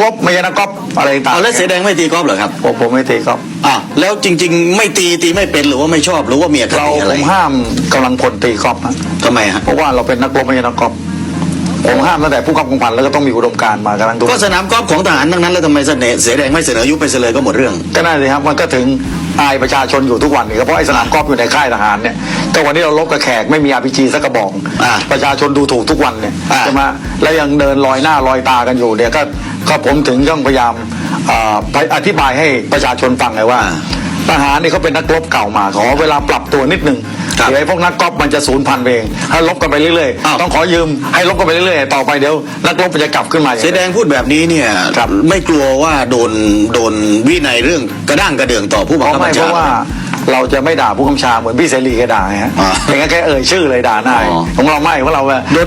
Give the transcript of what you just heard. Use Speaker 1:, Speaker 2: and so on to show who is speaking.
Speaker 1: กบไม่ใช่นักกอล์ฟอะไรต่าง
Speaker 2: เอาแล้วเสือแดงไม่ตีกอล์ฟเหรอครับ
Speaker 1: ผมผมไม่ตีกอล์ฟ
Speaker 2: อะแล้วจริง ๆ ไม่ตีตีไม่เป็นหรือว่าไม่ชอบหรือว่ามีอค
Speaker 1: เรา
Speaker 2: ติอะไร
Speaker 1: ผมห้ามกำลังพลตีกอล์ฟนะ
Speaker 2: ทำไมฮะ
Speaker 1: เพราะว่าเราเป็นนักรบไม่ใช่นักกอล์ฟผมห้ามตั้งแต่ผู้กำกับกองพันแล้วก็ต้องมีอุดมการณ์มากำลังดู
Speaker 2: ก็สนามกอล์ฟของทหารทั้งนั้นแล้วทำไมเสนอเสือแดงไม่เสนอยุบไปเสยเลยก็หมดเรื่อง
Speaker 1: ก็น่าสิครับมันก็ถึงอายประชาชนอยู่ทุกวันนี่ครับเพราะไอ้สนามกอล์ฟอยู่ในค่ายทหารเนี่ยก็วันนี้เราลบกับแขกไม่มีอาพีจีสักกระบอก
Speaker 2: อ่า
Speaker 1: ประชาชนดูถูกทุกวันเนี่ย
Speaker 2: อ่า
Speaker 1: จะมาแล้วยังเดินลอยหน้าลอยตากันอยู่เนี่ยก็ ก็ผมถึงต้องพยายามอ่าไปอธิบายให้ประชาชนฟังไงว่าทหารนี่เขาเป็นนักรบเก่ามา ขอเวลาปรับตัวนิดนึง
Speaker 2: ครับ
Speaker 1: เดี๋ยวไอ้พวกนักกอล์ฟมันจะสูญพันธุ์ไปเองถ้าลบกันไปเรื่อย
Speaker 2: อ้าว
Speaker 1: ๆต้องขอยืมให้ลบกันไปเรื่อยๆ ต่อไปเดี๋ยวนักรบมันจะกลับขึ้นมา
Speaker 2: เสือแดงพูดแบบนี้เนี่ย
Speaker 1: ครับ
Speaker 2: ไม่กลัวว่าโดนโดนวินัยเรื่องกระด้างกระเดื่องต่อผู้
Speaker 1: เพ
Speaker 2: บัง
Speaker 1: ราะ
Speaker 2: คับ
Speaker 1: ไม่
Speaker 2: บัญ
Speaker 1: เพ
Speaker 2: ชา
Speaker 1: ราะว่าเราจะไม่ด่าผู้กำชาเหมือนพี่เสรีแกด่าไงฮะ
Speaker 2: อ่า
Speaker 1: อย่างนั้นแกเอ่ยชื่อเลยด่าหน้า
Speaker 2: อ๋อ
Speaker 1: ของเราไม่เพราะเรา
Speaker 2: โดน